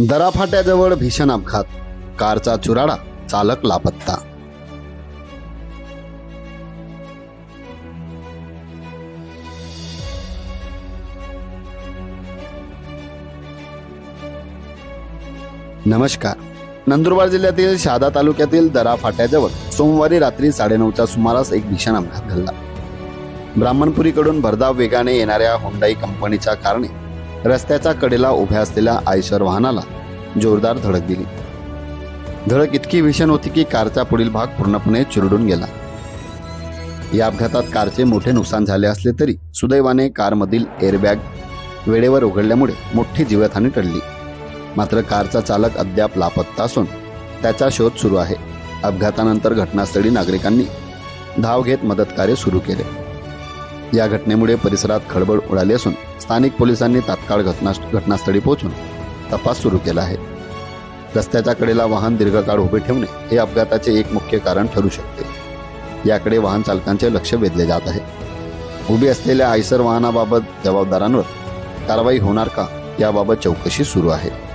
दराफाट्याजवळ भीषण अपघात. कारचा चुराडा चालक लापत्ता. नमस्कार. नंदुरबार जिल्ह्यातील शहादा तालुक्यातील दरा फाट्याजवळ सोमवारी रात्री साडेनऊच्या सुमारास एक भीषण अपघात घडला. ब्राह्मणपुरीकडून भरधाव वेगाने येणाऱ्या होंडाई कंपनीच्या कारणे रस्त्याच्या कडेला उभ्या असलेल्या आयशर वाहनाला जोरदार धडक दिली. धडक इतकी भीषण होती की कारचा पुढील भाग पूर्णपणे चिरडून गेला. या अपघातात कारचे मोठे नुकसान झाले असले तरी सुदैवाने कारमधील एअरबॅग वेळेवर उघडल्यामुळे मोठी जीवितहानी टळली. मात्र कारचा चालक अद्याप लापत्ता असून त्याचा शोध सुरू आहे. अपघातानंतर घटनास्थळी नागरिकांनी धाव घेत मदतकार्य सुरू केले. या घटनेमुळे परिसरात खळबळ उडाली असून स्थानिक पोलिसांनी तात्काळ घटना घटनास्थळी पोहोचून तपास सुरू केला आहे. रस्त्याच्या कडेला वाहन दीर्घकाळ उभे ठेवणे हे अपघाताचे एक मुख्य कारण ठरू शकते. याकडे वाहन चालकांचे लक्ष वेधले जात आहे. उभी असलेल्या आयसर वाहनाबाबत जबाबदारांवर कारवाई होणार का याबाबत चौकशी सुरू आहे.